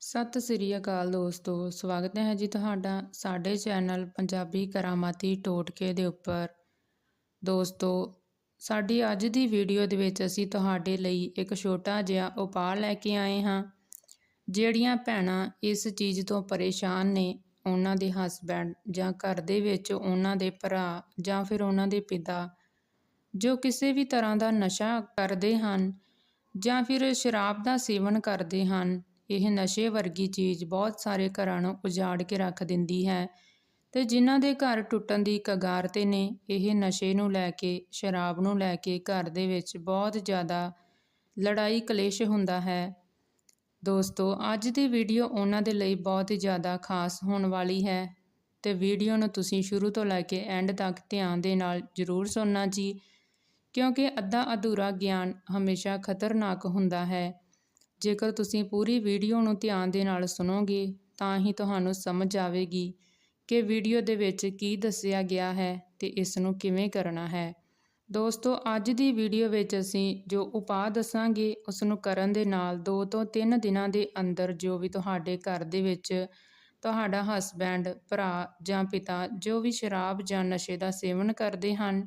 ਸਤਿ ਸ੍ਰੀ ਅਕਾਲ ਦੋਸਤੋ, ਸਵਾਗਤ ਹੈ ਜੀ ਤੁਹਾਡਾ ਸਾਡੇ ਚੈਨਲ ਪੰਜਾਬੀ ਕਰਾਮਾਤੀ ਟੋਟਕੇ ਦੇ ਉੱਪਰ। ਦੋਸਤੋ, ਸਾਡੀ ਅੱਜ ਦੀ ਵੀਡੀਓ ਦੇ ਵਿੱਚ ਅਸੀਂ ਤੁਹਾਡੇ ਲਈ ਇੱਕ ਛੋਟਾ ਜਿਹਾ ਉਪਾਅ ਲੈ ਕੇ ਆਏ ਹਾਂ, ਜਿਹੜੀਆਂ ਭੈਣਾਂ ਇਸ ਚੀਜ਼ ਤੋਂ ਪਰੇਸ਼ਾਨ ਨੇ, ਉਹਨਾਂ ਦੇ ਹਸਬੈਂਡ ਜਾਂ ਘਰ ਦੇ ਵਿੱਚ ਉਹਨਾਂ ਦੇ ਭਰਾ ਜਾਂ ਫਿਰ ਉਹਨਾਂ ਦੇ ਪਿਤਾ, ਜੋ ਕਿਸੇ ਵੀ ਤਰ੍ਹਾਂ ਦਾ ਨਸ਼ਾ ਕਰਦੇ ਹਨ ਜਾਂ ਫਿਰ ਸ਼ਰਾਬ ਦਾ ਸੇਵਨ ਕਰਦੇ ਹਨ। ਇਹ ਨਸ਼ੇ ਵਰਗੀ ਚੀਜ਼ ਬਹੁਤ ਸਾਰੇ ਘਰਾਂ ਨੂੰ ਉਜਾੜ ਕੇ ਰੱਖ ਦਿੰਦੀ ਹੈ ਤੇ ਜਿਨ੍ਹਾਂ ਦੇ ਘਰ ਟੁੱਟਣ ਦੀ ਕਗਾਰ ਤੇ ਨੇ, ਇਹ ਨਸ਼ੇ ਨੂੰ ਲੈ ਕੇ, ਸ਼ਰਾਬ ਨੂੰ ਲੈ ਕੇ ਘਰ ਦੇ ਵਿੱਚ ਬਹੁਤ ਜ਼ਿਆਦਾ ਲੜਾਈ ਕਲੇਸ਼ ਹੁੰਦਾ ਹੈ। ਦੋਸਤੋ, ਅੱਜ ਦੀ ਵੀਡੀਓ ਉਹਨਾਂ ਦੇ ਲਈ ਬਹੁਤ ਹੀ ਜ਼ਿਆਦਾ ਖਾਸ ਹੋਣ ਵਾਲੀ ਹੈ ਤੇ ਵੀਡੀਓ ਨੂੰ ਤੁਸੀਂ ਸ਼ੁਰੂ ਤੋਂ ਲੈ ਕੇ ਐਂਡ ਤੱਕ ਧਿਆਨ ਦੇ ਨਾਲ ਜ਼ਰੂਰ ਸੁਣਨਾ ਜੀ, ਕਿਉਂਕਿ ਅੱਧਾ ਅਧੂਰਾ ਗਿਆਨ ਹਮੇਸ਼ਾ ਖਤਰਨਾਕ ਹੁੰਦਾ ਹੈ। ਜੇਕਰ ਤੁਸੀਂ ਪੂਰੀ ਵੀਡੀਓ ਨੂੰ ਧਿਆਨ ਦੇ ਨਾਲ ਸੁਣੋਗੇ, ਤਾਂ ਹੀ ਤੁਹਾਨੂੰ ਸਮਝ ਆਵੇਗੀ ਕਿ ਵੀਡੀਓ ਦੇ ਵਿੱਚ ਕੀ ਦੱਸਿਆ ਗਿਆ ਹੈ ਤੇ ਇਸ ਨੂੰ ਕਿਵੇਂ ਕਰਨਾ ਹੈ। ਦੋਸਤੋ, ਅੱਜ ਦੀ ਵੀਡੀਓ ਵਿੱਚ ਅਸੀਂ ਜੋ ਉਪਾਅ ਦੱਸਾਂਗੇ, ਉਸ ਨੂੰ ਕਰਨ ਦੇ ਨਾਲ 2 ਤੋਂ 3 ਦਿਨਾਂ ਦੇ ਅੰਦਰ ਜੋ ਵੀ ਤੁਹਾਡੇ ਘਰ ਦੇ ਵਿੱਚ ਤੁਹਾਡਾ ਹਸਬੈਂਡ ਭਰਾ ਜਾਂ ਪਿਤਾ ਜੋ ਵੀ ਸ਼ਰਾਬ ਜਾਂ ਨਸ਼ੇ ਦਾ ਸੇਵਨ ਕਰਦੇ ਹਨ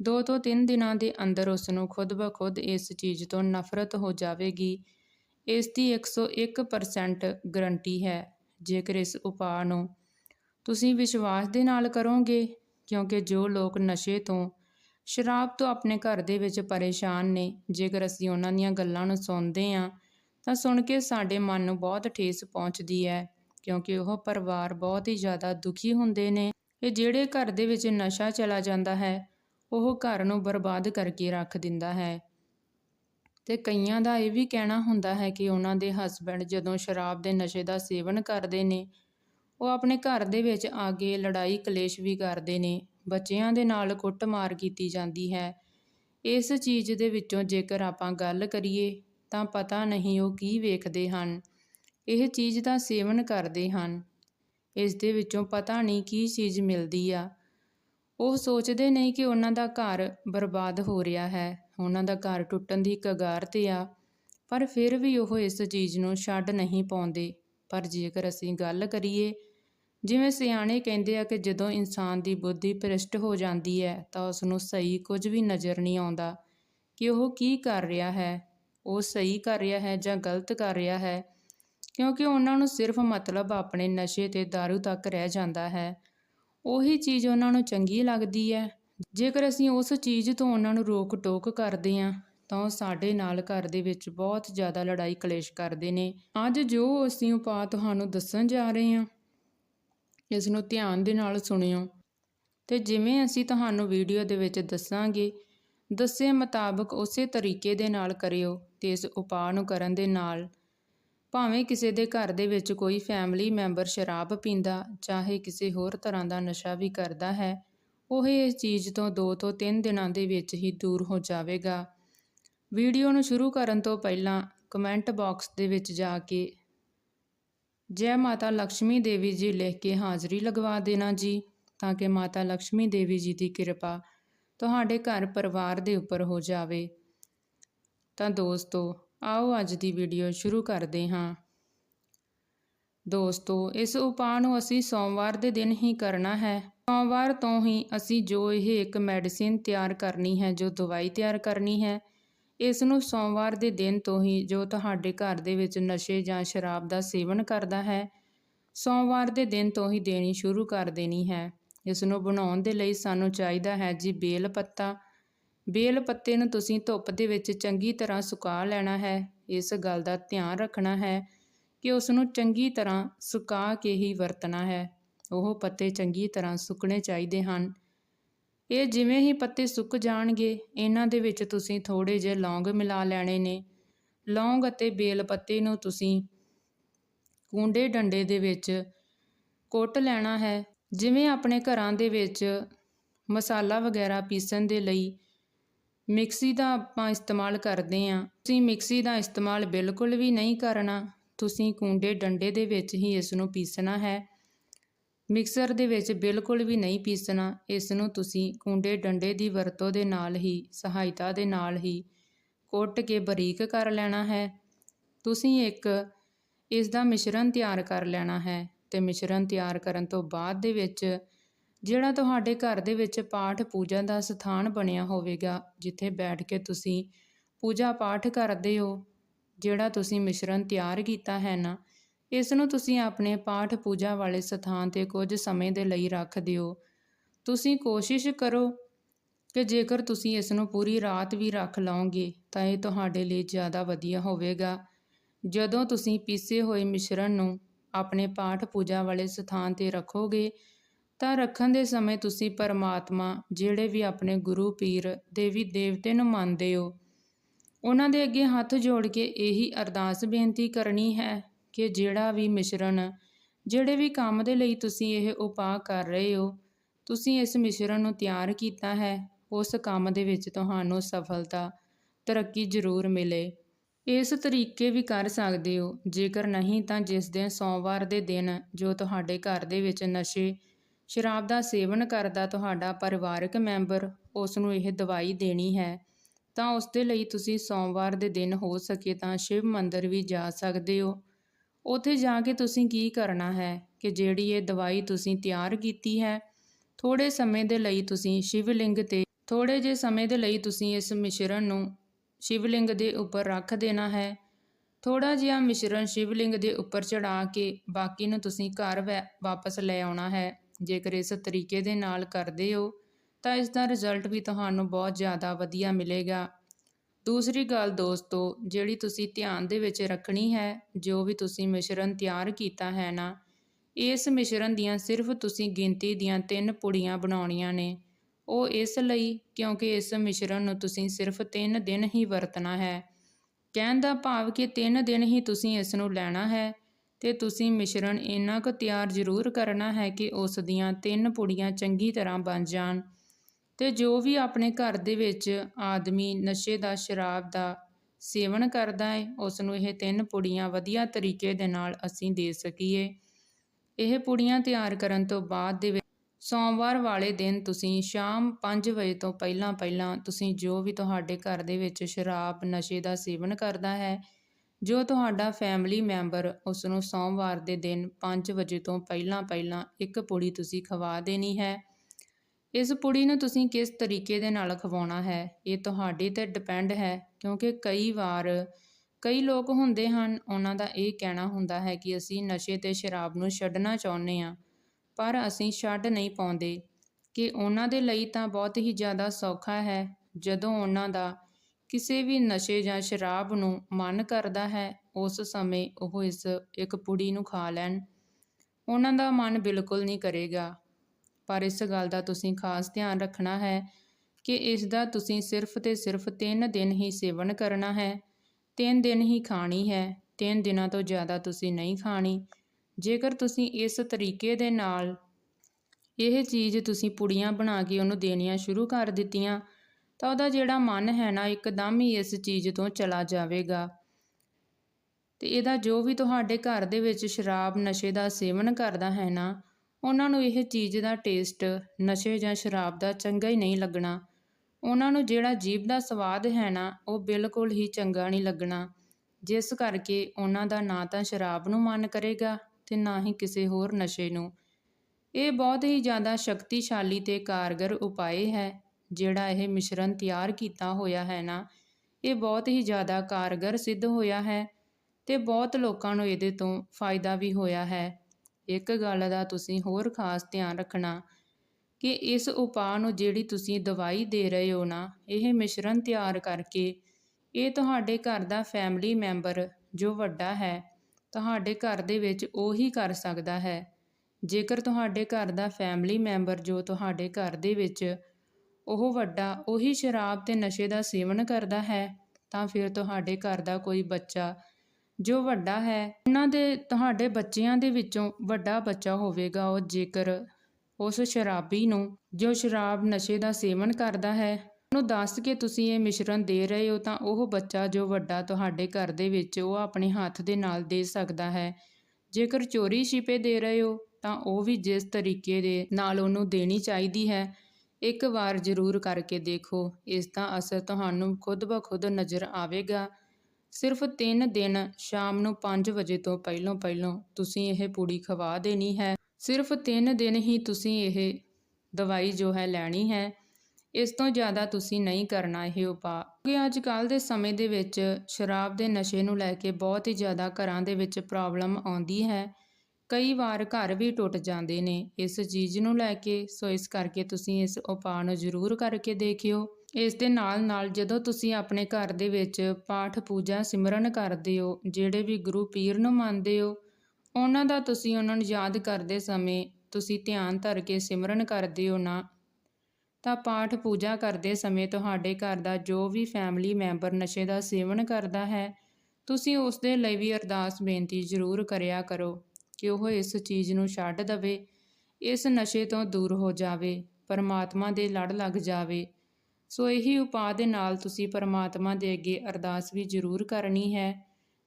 2 ਤੋਂ 3 ਦਿਨਾਂ ਦੇ ਅੰਦਰ ਉਸ ਨੂੰ ਖੁਦ ਬਖੁਦ ਇਸ ਚੀਜ਼ ਤੋਂ ਨਫ਼ਰਤ ਹੋ ਜਾਵੇਗੀ ਇਸ ਦੀ 101% ਗਰੰਟੀ ਹੈ। ਜੇਕਰ ਇਸ ਉਪਾਅ ਨੂੰ ਤੁਸੀਂ ਵਿਸ਼ਵਾਸ ਦੇ ਨਾਲ ਕਰੋਗੇ, ਕਿਉਂਕਿ ਜੋ ਲੋਕ ਨਸ਼ੇ ਤੋਂ ਸ਼ਰਾਬ ਤੋਂ ਆਪਣੇ ਘਰ ਦੇ ਵਿੱਚ ਪਰੇਸ਼ਾਨ ਨੇ, ਜੇਕਰ ਅਸੀਂ ਉਹਨਾਂ ਦੀਆਂ ਗੱਲਾਂ ਨੂੰ ਸੁਣਦੇ ਹਾਂ, ਤਾਂ ਸੁਣ ਕੇ ਸਾਡੇ ਮਨ ਨੂੰ ਬਹੁਤ ਠੇਸ ਪਹੁੰਚਦੀ ਹੈ, ਕਿਉਂਕਿ ਉਹ ਪਰਿਵਾਰ ਬਹੁਤ ਹੀ ਜ਼ਿਆਦਾ ਦੁਖੀ ਹੁੰਦੇ ਨੇ। ਇਹ ਜਿਹੜੇ ਘਰ ਦੇ ਵਿੱਚ ਨਸ਼ਾ ਚਲਾ ਜਾਂਦਾ ਹੈ, ਉਹ ਘਰ ਨੂੰ ਬਰਬਾਦ ਕਰਕੇ ਰੱਖ ਦਿੰਦਾ ਹੈ। ਤੇ ਕਈਆਂ ਦਾ ਇਹ ਵੀ ਕਹਿਣਾ ਹੁੰਦਾ ਹੈ ਕਿ ਉਹਨਾਂ ਦੇ ਹਸਬੰਡ ਜਦੋਂ ਸ਼ਰਾਬ ਦੇ ਨਸ਼ੇ ਦਾ ਸੇਵਨ ਕਰਦੇ ਨੇ, ਉਹ ਆਪਣੇ ਘਰ ਦੇ ਵਿੱਚ ਆ ਕੇ ਲੜਾਈ ਕਲੇਸ਼ ਵੀ ਕਰਦੇ ਨੇ, ਬੱਚਿਆਂ ਦੇ ਨਾਲ ਕੁੱਟਮਾਰ ਕੀਤੀ ਜਾਂਦੀ ਹੈ। ਇਸ ਚੀਜ਼ ਦੇ ਵਿੱਚੋਂ ਜੇਕਰ ਆਪਾਂ ਗੱਲ ਕਰੀਏ, ਤਾਂ ਪਤਾ ਨਹੀਂ ਉਹ ਕੀ ਵੇਖਦੇ ਹਨ। ਇਹ ਚੀਜ਼ ਦਾ ਸੇਵਨ ਕਰਦੇ ਹਨ। ਇਸ ਦੇ ਵਿੱਚੋਂ ਪਤਾ ਨਹੀਂ ਕੀ ਚੀਜ਼ ਮਿਲਦੀ ਆ। ਉਹ ਸੋਚਦੇ ਨਹੀਂ ਕਿ ਉਹਨਾਂ ਦਾ ਘਰ ਬਰਬਾਦ ਹੋ ਰਿਹਾ ਹੈ। ਉਹਨਾਂ ਦਾ ਘਰ ਟੁੱਟਣ ਦੀ ਕਗਾਰ ਤੇ ਆ, ਪਰ ਫਿਰ ਵੀ ਉਹ ਇਸ ਚੀਜ਼ ਨੂੰ ਛੱਡ ਨਹੀਂ ਪਾਉਂਦੇ। ਪਰ ਜੇਕਰ ਅਸੀਂ ਗੱਲ ਕਰੀਏ, ਜਿਵੇਂ ਸਿਆਣੇ ਕਹਿੰਦੇ ਆ ਕਿ ਜਦੋਂ ਇਨਸਾਨ ਦੀ ਬੁੱਧੀ ਭ੍ਰਿਸ਼ਟ ਹੋ ਜਾਂਦੀ ਹੈ, ਤਾਂ ਉਸ ਨੂੰ ਸਹੀ ਕੁਝ ਵੀ ਨਜ਼ਰ ਨਹੀਂ ਆਉਂਦਾ ਕਿ ਉਹ ਕੀ ਕਰ ਰਿਹਾ ਹੈ। ਉਹ ਸਹੀ ਕਰ ਰਿਹਾ ਹੈ ਜਾਂ ਗਲਤ ਕਰ ਰਿਹਾ ਹੈ? ਕਿਉਂਕਿ ਉਹਨਾਂ ਨੂੰ ਸਿਰਫ ਮਤਲਬ ਆਪਣੇ ਨਸ਼ੇ ਤੇ दारू ਤੱਕ ਰਹਿ ਜਾਂਦਾ ਹੈ। ਉਹੀ ਚੀਜ਼ ਉਹਨਾਂ ਨੂੰ ਚੰਗੀ ਲੱਗਦੀ ਹੈ। ਜੇਕਰ ਅਸੀਂ ਉਸ ਚੀਜ਼ ਤੋਂ ਉਹਨਾਂ ਨੂੰ ਰੋਕ ਟੋਕ ਕਰਦੇ ਹਾਂ, ਤਾਂ ਉਹ ਸਾਡੇ ਨਾਲ ਘਰ ਦੇ ਵਿੱਚ ਬਹੁਤ ਜ਼ਿਆਦਾ ਲੜਾਈ ਕਲੇਸ਼ ਕਰਦੇ ਨੇ। ਅੱਜ ਜੋ ਅਸੀਂ ਉਪਾਅ ਤੁਹਾਨੂੰ ਦੱਸਣ ਜਾ ਰਹੇ ਹਾਂ, ਇਸ ਨੂੰ ਧਿਆਨ ਦੇ ਨਾਲ ਸੁਣਿਓ। ਤੇ ਜਿਵੇਂ ਅਸੀਂ ਤੁਹਾਨੂੰ ਵੀਡੀਓ ਦੇ ਵਿੱਚ ਦੱਸਾਂਗੇ, ਦੱਸੇ ਮੁਤਾਬਕ ਉਸੇ ਤਰੀਕੇ ਦੇ ਨਾਲ ਕਰਿਓ ਤੇ ਇਸ ਉਪਾਅ ਨੂੰ ਕਰਨ ਦੇ ਨਾਲ। ਭਾਵੇਂ ਕਿਸੇ ਦੇ ਘਰ ਦੇ ਵਿੱਚ ਕੋਈ ਫੈਮਿਲੀ ਮੈਂਬਰ ਸ਼ਰਾਬ ਪੀਂਦਾ, ਚਾਹੇ ਕਿਸੇ ਹੋਰ ਤਰ੍ਹਾਂ ਦਾ ਨਸ਼ਾ ਵੀ ਕਰਦਾ ਹੈ ਉਹ ਇਸ ਚੀਜ਼ ਤੋਂ 2 ਤੋਂ 3 ਦਿਨਾਂ ਦੇ ਵਿੱਚ ਹੀ ਦੂਰ ਹੋ ਜਾਵੇਗਾ। ਵੀਡੀਓ ਨੂੰ ਸ਼ੁਰੂ ਕਰਨ ਤੋਂ ਪਹਿਲਾਂ ਕਮੈਂਟ ਬਾਕਸ ਦੇ ਵਿੱਚ ਜਾ ਕੇ ਜੈ ਮਾਤਾ ਲక్ష్ਮੀ ਦੇਵੀ ਜੀ ਲਿਖ ਕੇ ਹਾਜ਼ਰੀ ਲਗਵਾ ਦੇਣਾ ਜੀ, ਤਾਂ ਕਿ ਮਾਤਾ ਲక్ష్ਮੀ ਦੇਵੀ ਜੀ ਦੀ ਕਿਰਪਾ ਤੁਹਾਡੇ ਘਰ ਪਰਿਵਾਰ ਦੇ ਉੱਪਰ ਹੋ ਜਾਵੇ। ਤਾਂ ਦੋਸਤੋ, ਆਓ ਅੱਜ ਦੀ ਵੀਡੀਓ ਸ਼ੁਰੂ ਕਰਦੇ ਹਾਂ। ਦੋਸਤੋ, ਇਸ ਉਪਾਅ ਨੂੰ ਅਸੀਂ ਸੋਮਵਾਰ ਦੇ ਦਿਨ ਹੀ ਕਰਨਾ ਹੈ। ਸੋਮਵਾਰ ਤੋਂ ਹੀ ਅਸੀਂ ਜੋ ਇਹ ਇੱਕ ਮੈਡੀਸਿਨ ਤਿਆਰ ਕਰਨੀ ਹੈ, ਜੋ ਦਵਾਈ ਤਿਆਰ ਕਰਨੀ ਹੈ, ਇਸ ਨੂੰ ਸੋਮਵਾਰ ਦੇ ਦਿਨ ਤੋਂ ਹੀ ਜੋ ਤੁਹਾਡੇ ਘਰ ਦੇ ਵਿੱਚ ਨਸ਼ੇ ਜਾਂ ਸ਼ਰਾਬ ਦਾ ਸੇਵਨ ਕਰਦਾ ਹੈ, ਸੋਮਵਾਰ ਦੇ ਦਿਨ ਤੋਂ ਹੀ ਦੇਣੀ ਸ਼ੁਰੂ ਕਰ ਦੇਣੀ ਹੈ। ਇਸ ਨੂੰ ਬਣਾਉਣ ਦੇ ਲਈ ਸਾਨੂੰ ਚਾਹੀਦਾ ਹੈ ਜੀ ਬੇਲ ਪੱਤਾ। ਬੇਲ ਪੱਤੇ ਨੂੰ ਤੁਸੀਂ ਧੁੱਪ ਦੇ ਵਿੱਚ ਚੰਗੀ ਤਰ੍ਹਾਂ ਸੁਕਾ ਲੈਣਾ ਹੈ, ਇਸ ਗੱਲ ਦਾ ਧਿਆਨ ਰੱਖਣਾ ਹੈ। ਕਿ ਉਸ ਨੂੰ ਚੰਗੀ ਤਰ੍ਹਾਂ ਸੁਕਾ ਕੇ ਹੀ ਵਰਤਣਾ ਹੈ। ਉਹ ਪੱਤੇ ਚੰਗੀ ਤਰ੍ਹਾਂ ਸੁੱਕਣੇ ਚਾਹੀਦੇ ਹਨ। ਇਹ ਜਿਵੇਂ ਹੀ ਪੱਤੇ ਸੁੱਕ ਜਾਣਗੇ, ਇਹਨਾਂ ਦੇ ਵਿੱਚ ਤੁਸੀਂ ਥੋੜੇ ਜਿਹੇ ਲੌਂਗ ਮਿਲਾ ਲੈਣੇ ਨੇ। ਲੌਂਗ ਅਤੇ ਬੇਲ ਪੱਤੇ ਨੂੰ ਤੁਸੀਂ ਕੁੰਡੇ ਡੰਡੇ ਦੇ ਵਿੱਚ ਕੁੱਟ ਲੈਣਾ ਹੈ। ਜਿਵੇਂ ਆਪਣੇ ਘਰਾਂ ਦੇ ਵਿੱਚ ਮਸਾਲਾ ਵਗੈਰਾ ਪੀਸਣ ਦੇ ਲਈ ਮਿਕਸੀ ਦਾ ਆਪਾਂ ਇਸਤੇਮਾਲ ਕਰਦੇ ਆਂ ਤੁਸੀਂ ਮਿਕਸੀ ਦਾ ਇਸਤੇਮਾਲ ਬਿਲਕੁਲ ਵੀ ਨਹੀਂ ਕਰਨਾ। ਤੁਸੀਂ ਕੁੰਡੇ ਡੰਡੇ ਦੇ ਵਿੱਚ ਹੀ ਇਸ ਨੂੰ ਪੀਸਣਾ ਹੈ। ਮਿਕਸਰ ਦੇ ਵਿੱਚ ਬਿਲਕੁਲ ਵੀ ਨਹੀਂ ਪੀਸਣਾ। ਇਸ ਨੂੰ ਤੁਸੀਂ ਕੁੰਡੇ ਡੰਡੇ ਦੀ ਵਰਤੋਂ ਦੇ ਨਾਲ ਹੀ, ਸਹਾਇਤਾ ਦੇ ਨਾਲ ਹੀ ਕੁੱਟ ਕੇ ਬਰੀਕ ਕਰ ਲੈਣਾ ਹੈ। ਤੁਸੀਂ ਇੱਕ ਇਸ ਦਾ ਮਿਸ਼ਰਣ ਤਿਆਰ ਕਰ ਲੈਣਾ ਹੈ ਤੇ ਮਿਸ਼ਰਣ ਤਿਆਰ ਕਰਨ ਤੋਂ ਬਾਅਦ ਦੇ ਵਿੱਚ ਜਿਹੜਾ ਤੁਹਾਡੇ ਘਰ ਦੇ ਵਿੱਚ ਪਾਠ ਪੂਜਾ ਦਾ ਸਥਾਨ ਬਣਿਆ ਹੋਵੇਗਾ, ਜਿੱਥੇ ਬੈਠ ਕੇ ਤੁਸੀਂ ਪੂਜਾ ਪਾਠ ਕਰਦੇ ਹੋ ਜਿਹੜਾ ਤੁਸੀਂ ਮਿਸ਼ਰਣ ਤਿਆਰ ਕੀਤਾ ਹੈ ਨਾ, ਇਸ ਨੂੰ ਤੁਸੀਂ ਆਪਣੇ ਪਾਠ ਪੂਜਾ ਵਾਲੇ ਸਥਾਨ ਤੇ ਕੁਝ ਸਮੇਂ ਦੇ ਲਈ ਰੱਖ ਦਿਓ। ਤੁਸੀਂ ਕੋਸ਼ਿਸ਼ ਕਰੋ ਕਿ ਜੇਕਰ ਤੁਸੀਂ ਇਸ ਨੂੰ ਪੂਰੀ ਰਾਤ ਵੀ ਰੱਖ ਲਓਗੇ, ਤਾਂ ਇਹ ਤੁਹਾਡੇ ਲਈ ਜ਼ਿਆਦਾ ਵਧੀਆ ਹੋਵੇਗਾ। ਜਦੋਂ ਤੁਸੀਂ ਪੀਸੇ ਹੋਏ ਮਿਸ਼ਰਣ ਨੂੰ ਆਪਣੇ ਪਾਠ ਪੂਜਾ ਵਾਲੇ ਸਥਾਨ ਤੇ ਰੱਖੋਗੇ, ਤਾਂ ਰੱਖਣ ਦੇ ਸਮੇਂ ਤੁਸੀਂ ਪਰਮਾਤਮਾ, ਜਿਹੜੇ ਵੀ ਆਪਣੇ ਗੁਰੂ ਪੀਰ ਦੇਵੀ ਦੇਵਤੇ ਨੂੰ ਮੰਨਦੇ ਹੋ ਉਹਨਾਂ ਦੇ ਅੱਗੇ ਹੱਥ ਜੋੜ ਕੇ ਇਹੀ ਅਰਦਾਸ ਬੇਨਤੀ ਕਰਨੀ ਹੈ ਕਿ ਜਿਹੜਾ ਵੀ ਮਿਸ਼ਰਣ, ਜਿਹੜੇ ਵੀ ਕੰਮ ਦੇ ਲਈ ਤੁਸੀਂ ਇਹ ਉਪਾਅ ਕਰ ਰਹੇ ਹੋ, ਤੁਸੀਂ ਇਸ ਮਿਸ਼ਰਣ ਨੂੰ ਤਿਆਰ ਕੀਤਾ ਹੈ, ਉਸ ਕੰਮ ਦੇ ਵਿੱਚ ਤੁਹਾਨੂੰ ਸਫਲਤਾ, ਤਰੱਕੀ ਜ਼ਰੂਰ ਮਿਲੇ। ਇਸ ਤਰੀਕੇ ਵੀ ਕਰ ਸਕਦੇ ਹੋ। ਜੇਕਰ ਨਹੀਂ ਤਾਂ ਜਿਸ ਦਿਨ ਸੋਮਵਾਰ ਦੇ ਦਿਨ ਜੋ ਤੁਹਾਡੇ ਘਰ ਦੇ ਵਿੱਚ ਨਸ਼ੇ, ਸ਼ਰਾਬ ਦਾ ਸੇਵਨ ਕਰਦਾ ਤੁਹਾਡਾ ਪਰਿਵਾਰਕ ਮੈਂਬਰ ਉਸ ਨੂੰ ਇਹ ਦਵਾਈ ਦੇਣੀ ਹੈ। ਤਾਂ ਉਸ ਦੇ ਲਈ ਤੁਸੀਂ ਸੋਮਵਾਰ ਦੇ ਦਿਨ ਹੋ ਸਕੇ ਤਾਂ ਸ਼ਿਵ ਮੰਦਿਰ ਵੀ ਜਾ ਸਕਦੇ ਹੋ। ਉੱਥੇ ਜਾ ਕੇ ਤੁਸੀਂ ਕੀ ਕਰਨਾ ਹੈ ਕਿ ਜਿਹੜੀ ਇਹ ਦਵਾਈ ਤੁਸੀਂ ਤਿਆਰ ਕੀਤੀ ਹੈ ਥੋੜੇ ਸਮੇਂ ਦੇ ਲਈ ਤੁਸੀਂ ਸ਼ਿਵਲਿੰਗ ਤੇ ਥੋੜੇ ਜਿਹੇ ਸਮੇਂ ਦੇ ਲਈ ਤੁਸੀਂ ਇਸ ਮਿਸ਼ਰਣ ਨੂੰ ਸ਼ਿਵਲਿੰਗ ਦੇ ਉੱਪਰ ਰੱਖ ਦੇਣਾ ਹੈ। ਥੋੜਾ ਜਿਹਾ ਮਿਸ਼ਰਣ ਸ਼ਿਵਲਿੰਗ ਦੇ ਉੱਪਰ ਚੜਾ ਕੇ ਬਾਕੀ ਨੂੰ ਤੁਸੀਂ ਘਰ ਵੈ- ਵਾਪਸ ਲੈ ਆਉਣਾ ਹੈ, ਜੇਕਰ ਇਸ ਤਰੀਕੇ ਦੇ ਨਾਲ ਕਰਦੇ ਹੋ। ਤਾਂ ਇਸ ਦਾ ਰਿਜ਼ਲਟ ਵੀ ਤੁਹਾਨੂੰ ਬਹੁਤ ਜ਼ਿਆਦਾ ਵਧੀਆ ਮਿਲੇਗਾ। ਦੂਸਰੀ ਗੱਲ ਦੋਸਤੋ, ਜਿਹੜੀ ਤੁਸੀਂ ਧਿਆਨ ਦੇ ਵਿੱਚ ਰੱਖਣੀ ਹੈ, ਜੋ ਵੀ ਤੁਸੀਂ ਮਿਸ਼ਰਣ ਤਿਆਰ ਕੀਤਾ ਹੈ ਨਾ, ਇਸ ਮਿਸ਼ਰਣ ਦੀਆਂ ਸਿਰਫ ਤੁਸੀਂ ਗਿਣਤੀ ਦੀਆਂ ਤਿੰਨ ਪੁੜੀਆਂ ਬਣਾਉਣੀਆਂ ਨੇ। ਉਹ ਇਸ ਲਈ, ਕਿਉਂਕਿ ਇਸ ਮਿਸ਼ਰਣ ਨੂੰ ਤੁਸੀਂ ਸਿਰਫ 3 ਦਿਨ ਹੀ ਵਰਤਣਾ ਹੈ। ਕਹਿਣ ਦਾ ਭਾਵ ਕਿ 3 ਦਿਨ ਹੀ ਤੁਸੀਂ ਇਸ ਨੂੰ ਲੈਣਾ ਹੈ, ਤੇ ਤੁਸੀਂ ਮਿਸ਼ਰਣ ਇੰਨਾ ਕੁ ਤਿਆਰ ਜ਼ਰੂਰ ਕਰਨਾ ਹੈ ਕਿ ਉਸ ਦੀਆਂ ਤਿੰਨ ਪੁੜੀਆਂ ਚੰਗੀ ਤਰ੍ਹਾਂ ਬਣ ਜਾਣ। ਤੇ ਜੋ ਵੀ ਆਪਣੇ ਘਰ ਦੇ ਵਿੱਚ ਆਦਮੀ ਨਸ਼ੇ ਦਾ, ਸ਼ਰਾਬ ਦਾ ਸੇਵਨ ਕਰਦਾ ਹੈ ਉਸ ਨੂੰ ਇਹ ਤਿੰਨ ਪੁੜੀਆਂ ਵਧੀਆ ਤਰੀਕੇ ਦੇ ਨਾਲ ਅਸੀਂ ਦੇ ਸਕੀਏ। ਇਹ ਪੁੜੀਆਂ ਤਿਆਰ ਕਰਨ ਤੋਂ ਬਾਅਦ ਦੇ ਵਿੱਚ ਸੋਮਵਾਰ ਵਾਲੇ ਦਿਨ ਤੁਸੀਂ ਸ਼ਾਮ 5 ਵਜੇ ਤੋਂ ਪਹਿਲਾਂ ਪਹਿਲਾਂ ਤੁਸੀਂ ਜੋ ਵੀ ਤੁਹਾਡੇ ਘਰ ਦੇ ਵਿੱਚ ਸ਼ਰਾਬ, ਨਸ਼ੇ ਦਾ ਸੇਵਨ ਕਰਦਾ ਹੈ, ਜੋ ਤੁਹਾਡਾ ਫੈਮਿਲੀ ਮੈਂਬਰ ਉਸ ਨੂੰ ਸੋਮਵਾਰ ਦੇ ਦਿਨ 5 ਵਜੇ ਤੋਂ ਪਹਿਲਾਂ ਪਹਿਲਾਂ ਇੱਕ ਪੁੜੀ ਤੁਸੀਂ ਖਵਾ ਦੇਣੀ ਹੈ। ਇਸ ਪੁੜੀ ਨੂੰ ਤੁਸੀਂ ਕਿਸ ਤਰੀਕੇ ਦੇ ਨਾਲ ਖਵਾਉਣਾ ਹੈ? ਇਹ ਤੁਹਾਡੇ ਤੇ ਡਿਪੈਂਡ ਹੈ, ਕਿਉਂਕਿ ਕਈ ਵਾਰ ਕਈ ਲੋਕ ਹੁੰਦੇ ਹਨ, ਉਹਨਾਂ ਦਾ ਇਹ ਕਹਿਣਾ ਹੁੰਦਾ ਹੈ ਕਿ ਅਸੀਂ ਨਸ਼ੇ ਤੇ ਸ਼ਰਾਬ ਨੂੰ ਛੱਡਣਾ ਚਾਹੁੰਦੇ ਹਾਂ, ਪਰ ਅਸੀਂ ਛੱਡ ਨਹੀਂ ਪਾਉਂਦੇ। ਕਿ ਉਹਨਾਂ ਦੇ ਲਈ ਤਾਂ ਬਹੁਤ ਹੀ ਜ਼ਿਆਦਾ ਸੌਖਾ ਹੈ, ਜਦੋਂ ਉਹਨਾਂ ਦਾ ਕਿਸੇ ਵੀ ਨਸ਼ੇ ਜਾਂ ਸ਼ਰਾਬ ਨੂੰ ਮਨ ਕਰਦਾ ਹੈ, ਉਸ ਸਮੇਂ ਉਹ ਇਸ ਇੱਕ ਪੁੜੀ ਨੂੰ ਖਾ ਲੈਣ। ਉਹਨਾਂ ਦਾ ਮਨ ਬਿਲਕੁਲ ਨਹੀਂ ਕਰੇਗਾ। ਪਰ ਇਸ ਗੱਲ ਦਾ ਤੁਸੀਂ ਖਾਸ ਧਿਆਨ ਰੱਖਣਾ ਹੈ ਕਿ ਇਸ ਦਾ ਤੁਸੀਂ ਸਿਰਫ ਤੇ ਸਿਰਫ 3 ਦਿਨ ਹੀ ਸੇਵਨ ਕਰਨਾ ਹੈ। 3 ਦਿਨ ਹੀ ਖਾਣੀ ਹੈ। 3 ਦਿਨਾਂ ਤੋਂ ਜ਼ਿਆਦਾ ਤੁਸੀਂ ਨਹੀਂ ਖਾਣੀ। ਜੇਕਰ ਤੁਸੀਂ ਇਸ ਤਰੀਕੇ ਦੇ ਨਾਲ ਇਹ ਚੀਜ਼ ਤੁਸੀਂ ਪੁੜੀਆਂ ਬਣਾ ਕੇ ਉਹਨੂੰ ਦੇਣੀਆਂ ਸ਼ੁਰੂ ਕਰ ਦਿੱਤੀਆਂ, ਤਾਂ ਉਹਦਾ ਜਿਹੜਾ ਮਨ ਹੈ ਨਾ, ਇੱਕਦਮ ਹੀ ਇਸ ਚੀਜ਼ ਤੋਂ ਚਲਾ ਜਾਵੇਗਾ। ਤੇ ਇਹਦਾ ਜੋ ਵੀ ਤੁਹਾਡੇ ਘਰ ਦੇ ਵਿੱਚ ਸ਼ਰਾਬ ਨਸ਼ੇ ਦਾ ਸੇਵਨ ਕਰਦਾ ਹੈ ਨਾ ਉਹਨਾਂ ਨੂੰ ਇਹ ਚੀਜ਼ ਦਾ ਟੇਸਟ ਨਸ਼ੇ ਜਾਂ ਸ਼ਰਾਬ ਦਾ ਚੰਗਾ ਹੀ ਨਹੀਂ ਲੱਗਣਾ। ਉਹਨਾਂ ਨੂੰ ਜਿਹੜਾ ਜੀਭ ਦਾ ਸਵਾਦ ਹੈ ਨਾ, ਉਹ ਬਿਲਕੁਲ ਹੀ ਚੰਗਾ ਨਹੀਂ ਲੱਗਣਾ। ਜਿਸ ਕਰਕੇ ਉਹਨਾਂ ਦਾ ਨਾ ਤਾਂ ਸ਼ਰਾਬ ਨੂੰ ਮਨ ਕਰੇਗਾ ਤੇ ਨਾ ਹੀ ਕਿਸੇ ਹੋਰ ਨਸ਼ੇ ਨੂੰ। ਇਹ ਬਹੁਤ ਹੀ ਜ਼ਿਆਦਾ ਸ਼ਕਤੀਸ਼ਾਲੀ ਤੇ ਕਾਰਗਰ ਉਪਾਅ ਹੈ, ਜਿਹੜਾ ਇਹ ਮਿਸ਼ਰਣ ਤਿਆਰ ਕੀਤਾ ਹੋਇਆ ਹੈ ਨਾ। ਇਹ ਬਹੁਤ ਹੀ ਜ਼ਿਆਦਾ ਕਾਰਗਰ ਸਿੱਧ ਹੋਇਆ ਹੈ ਤੇ ਬਹੁਤ ਲੋਕਾਂ ਨੂੰ ਇਹਦੇ ਤੋਂ ਫਾਇਦਾ ਵੀ ਹੋਇਆ ਹੈ। ਇੱਕ ਗੱਲ ਦਾ ਤੁਸੀਂ ਹੋਰ ਖਾਸ ਧਿਆਨ ਰੱਖਣਾ ਕਿ ਇਸ ਉਪਾਅ ਨੂੰ ਜਿਹੜੀ ਤੁਸੀਂ ਦਵਾਈ ਦੇ ਰਹੇ ਹੋ ਨਾ, ਇਹ ਮਿਸ਼ਰਣ ਤਿਆਰ ਕਰਕੇ ਇਹ ਤੁਹਾਡੇ ਘਰ ਦਾ ਫੈਮਿਲੀ ਮੈਂਬਰ ਜੋ ਵੱਡਾ ਹੈ, ਤੁਹਾਡੇ ਘਰ ਦੇ ਵਿੱਚ ਉਹੀ ਕਰ ਸਕਦਾ ਹੈ। ਜੇਕਰ ਤੁਹਾਡੇ ਘਰ ਦਾ ਫੈਮਿਲੀ ਮੈਂਬਰ ਜੋ ਤੁਹਾਡੇ ਘਰ ਦੇ ਵਿੱਚ ਉਹ ਵੱਡਾ, ਉਹੀ ਸ਼ਰਾਬ ਤੇ ਨਸ਼ੇ ਦਾ ਸੇਵਨ ਕਰਦਾ ਹੈ, ਤਾਂ ਫਿਰ ਤੁਹਾਡੇ ਘਰ ਦਾ ਕੋਈ ਬੱਚਾ ਜੋ ਵੱਡਾ ਹੈ ਉਹਨਾਂ ਦੇ, ਤੁਹਾਡੇ ਬੱਚਿਆਂ ਦੇ ਵਿੱਚੋਂ ਵੱਡਾ ਬੱਚਾ ਹੋਵੇਗਾ ਉਹ ਜੇਕਰ ਉਸ ਸ਼ਰਾਬੀ ਨੂੰ, ਜੋ ਸ਼ਰਾਬ ਨਸ਼ੇ ਦਾ ਸੇਵਨ ਕਰਦਾ ਹੈ, ਉਹਨੂੰ ਦੱਸ ਕੇ ਤੁਸੀਂ ਇਹ ਮਿਸ਼ਰਣ ਦੇ ਰਹੇ ਹੋ ਤਾਂ ਉਹ ਬੱਚਾ ਜੋ ਵੱਡਾ ਤੁਹਾਡੇ ਘਰ ਦੇ ਵਿੱਚ ਉਹ ਆਪਣੇ ਹੱਥ ਦੇ ਨਾਲ ਦੇ ਸਕਦਾ ਹੈ। ਜੇਕਰ ਚੋਰੀ ਛਿਪੇ ਦੇ ਰਹੇ ਹੋ ਤਾਂ ਉਹ ਵੀ ਜਿਸ ਤਰੀਕੇ ਦੇ ਨਾਲ ਉਹਨੂੰ ਦੇਣੀ ਚਾਹੀਦੀ ਹੈ, ਇੱਕ ਵਾਰ ਜ਼ਰੂਰ ਕਰਕੇ ਦੇਖੋ, ਇਸ ਦਾ ਅਸਰ ਤੁਹਾਨੂੰ ਖੁਦ ਬਖੁਦ ਨਜ਼ਰ ਆਵੇਗਾ। ਸਿਰਫ 3 ਦਿਨ ਸ਼ਾਮ ਨੂੰ 5 ਵਜੇ ਤੋਂ ਪਹਿਲਾਂ ਪਹਿਲਾਂ ਤੁਸੀਂ ਇਹ ਪੂੜੀ ਖਵਾ ਦੇਣੀ ਹੈ। ਸਿਰਫ 3 ਦਿਨ ਹੀ ਤੁਸੀਂ ਇਹ ਦਵਾਈ ਜੋ ਹੈ ਲੈਣੀ ਹੈ। ਇਸ ਤੋਂ ਜ਼ਿਆਦਾ ਤੁਸੀਂ ਨਹੀਂ ਕਰਨਾ ਇਹ ਉਪਾਅ। ਕਿਉਂਕਿ ਅੱਜ ਕੱਲ੍ਹ ਦੇ ਸਮੇਂ ਦੇ ਵਿੱਚ ਸ਼ਰਾਬ ਦੇ ਨਸ਼ੇ ਨੂੰ ਲੈ ਕੇ ਬਹੁਤ ਹੀ ਜ਼ਿਆਦਾ ਘਰਾਂ ਦੇ ਵਿੱਚ ਪ੍ਰੋਬਲਮ ਆਉਂਦੀ ਹੈ। ਕਈ ਵਾਰ ਘਰ ਵੀ ਟੁੱਟ ਜਾਂਦੇ ਨੇ। ਇਸ ਚੀਜ਼ ਨੂੰ ਲੈ ਕੇ, ਸੋ ਇਸ ਕਰਕੇ ਤੁਸੀਂ ਇਸ ਉਪਾਅ ਨੂੰ ਜ਼ਰੂਰ ਕਰਕੇ ਦੇਖਿਓ। ਇਸ ਦੇ ਨਾਲ ਨਾਲ ਜਦੋਂ ਤੁਸੀਂ ਆਪਣੇ ਘਰ ਦੇ ਵਿੱਚ ਪਾਠ, ਪੂਜਾ, ਸਿਮਰਨ ਕਰਦੇ ਹੋ, ਜਿਹੜੇ ਵੀ ਗੁਰੂ ਪੀਰ ਨੂੰ ਮੰਨਦੇ ਹੋ, ਉਹਨਾਂ ਦਾ ਤੁਸੀਂ ਉਹਨਾਂ ਨੂੰ ਯਾਦ ਕਰਦੇ ਸਮੇਂ ਤੁਸੀਂ ਧਿਆਨ ਧਰ ਕੇ ਸਿਮਰਨ ਕਰਦੇ ਹੋ ਨਾ, ਤਾਂ ਪਾਠ, ਪੂਜਾ ਕਰਦੇ ਸਮੇਂ ਤੁਹਾਡੇ ਘਰ ਦਾ ਜੋ ਵੀ ਫੈਮਿਲੀ ਮੈਂਬਰ ਨਸ਼ੇ ਦਾ ਸੇਵਨ ਕਰਦਾ ਹੈ, ਤੁਸੀਂ ਉਸ ਦੇ ਲਈ ਵੀ ਅਰਦਾਸ, ਬੇਨਤੀ ਜ਼ਰੂਰ ਕਰਿਆ ਕਰੋ ਕਿ ਉਹ ਇਸ ਚੀਜ਼ ਨੂੰ ਛੱਡ ਦਵੇ, ਇਸ ਨਸ਼ੇ ਤੋਂ ਦੂਰ ਹੋ ਜਾਵੇ, ਪਰਮਾਤਮਾ ਦੇ ਲੜ ਲੱਗ ਜਾਵੇ ਸੋ ਇਹੀ ਉਪਾਅ ਦੇ ਨਾਲ ਤੁਸੀਂ ਪਰਮਾਤਮਾ ਦੇ ਅੱਗੇ ਅਰਦਾਸ ਵੀ ਜ਼ਰੂਰ ਕਰਨੀ ਹੈ।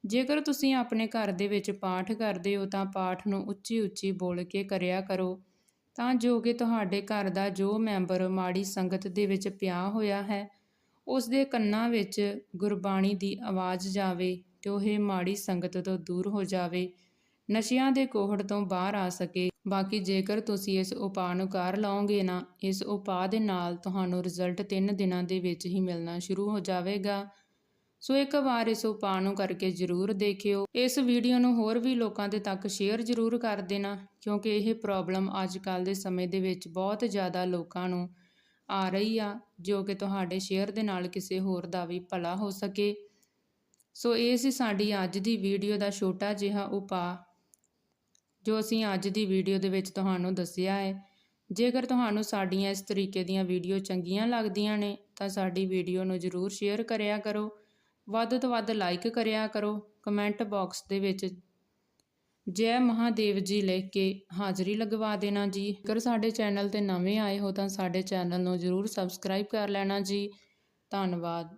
ਜੇਕਰ ਤੁਸੀਂ ਆਪਣੇ ਘਰ ਦੇ ਵਿੱਚ ਪਾਠ ਕਰਦੇ ਹੋ ਤਾਂ ਪਾਠ ਨੂੰ ਉੱਚੀ ਉੱਚੀ ਬੋਲ ਕੇ ਕਰਿਆ ਕਰੋ। ਤਾਂ ਜੋ ਕਿ ਤੁਹਾਡੇ ਘਰ ਦਾ ਜੋ ਮੈਂਬਰ ਮਾੜੀ ਸੰਗਤ ਦੇ ਵਿੱਚ ਪਿਆ ਹੋਇਆ ਹੈ, ਉਸ ਦੇ ਕੰਨਾਂ ਵਿੱਚ ਗੁਰਬਾਣੀ ਦੀ ਆਵਾਜ਼ ਜਾਵੇ ਤੇ ਉਹ ਇਹ ਮਾੜੀ ਸੰਗਤ ਤੋਂ ਦੂਰ ਹੋ ਜਾਵੇ। ਨਸ਼ਿਆਂ ਦੇ ਕੋਹੜ ਤੋਂ ਬਾਹਰ ਆ ਸਕੇ। ਬਾਕੀ ਜੇਕਰ ਤੁਸੀਂ ਇਸ ਉਪਾਅ ਨੂੰ ਕਰ ਲਓਗੇ ਨਾ, ਇਸ ਉਪਾਅ ਦੇ ਨਾਲ ਤੁਹਾਨੂੰ ਰਿਜ਼ਲਟ 3 ਦਿਨਾਂ ਦੇ ਵਿੱਚ ਹੀ ਮਿਲਣਾ ਸ਼ੁਰੂ ਹੋ ਜਾਵੇਗਾ। ਸੋ ਇੱਕ ਵਾਰ ਇਸ ਉਪਾਅ ਨੂੰ ਕਰਕੇ ਜ਼ਰੂਰ ਦੇਖਿਓ। ਇਸ ਵੀਡੀਓ ਨੂੰ ਹੋਰ ਵੀ ਲੋਕਾਂ ਦੇ ਤੱਕ ਸ਼ੇਅਰ ਜ਼ਰੂਰ ਕਰ ਦੇਣਾ, ਕਿਉਂਕਿ ਇਹ ਪ੍ਰੋਬਲਮ ਅੱਜ ਕੱਲ ਦੇ ਸਮੇਂ ਦੇ ਵਿੱਚ ਬਹੁਤ ਜ਼ਿਆਦਾ ਲੋਕਾਂ ਨੂੰ ਆ ਰਹੀ ਆ, ਜੋ ਕਿ ਤੁਹਾਡੇ ਸ਼ੇਅਰ ਦੇ ਨਾਲ ਕਿਸੇ ਹੋਰ ਦਾ ਵੀ ਭਲਾ ਹੋ ਸਕੇ। ਸੋ ਇਹ ਸੀ ਸਾਡੀ ਅੱਜ ਦੀ ਵੀਡੀਓ ਦਾ ਛੋਟਾ ਜਿਹਾ ਉਪਾਅ। ਜੋ ਅਸੀਂ ਅੱਜ ਦੀ ਵੀਡੀਓ ਦੇ ਵਿੱਚ ਤੁਹਾਨੂੰ ਦੱਸਿਆ ਹੈ। ਜੇਕਰ ਤੁਹਾਨੂੰ ਸਾਡੀਆਂ ਇਸ ਤਰੀਕੇ ਦੀਆਂ ਵੀਡੀਓ ਚੰਗੀਆਂ ਲੱਗਦੀਆਂ ਨੇ, ਤਾਂ ਸਾਡੀ ਵੀਡੀਓ ਨੂੰ ਜ਼ਰੂਰ ਸ਼ੇਅਰ ਕਰਿਆ ਕਰੋ। ਵੱਧ ਤੋਂ ਵੱਧ ਲਾਈਕ ਕਰਿਆ ਕਰੋ। ਕਮੈਂਟ ਬਾਕਸ ਦੇ ਵਿੱਚ ਜੈ ਮਹਾਦੇਵ ਜੀ ਲਿਖ ਕੇ ਹਾਜ਼ਰੀ ਲਗਵਾ ਦੇਣਾ ਜੀ। ਜੇਕਰ ਸਾਡੇ ਚੈਨਲ ਤੇ ਨਵੇਂ ਆਏ ਹੋ, ਤਾਂ ਸਾਡੇ ਚੈਨਲ ਨੂੰ ਜ਼ਰੂਰ ਸਬਸਕ੍ਰਾਈਬ ਕਰ ਲੈਣਾ ਜੀ। ਧੰਨਵਾਦ।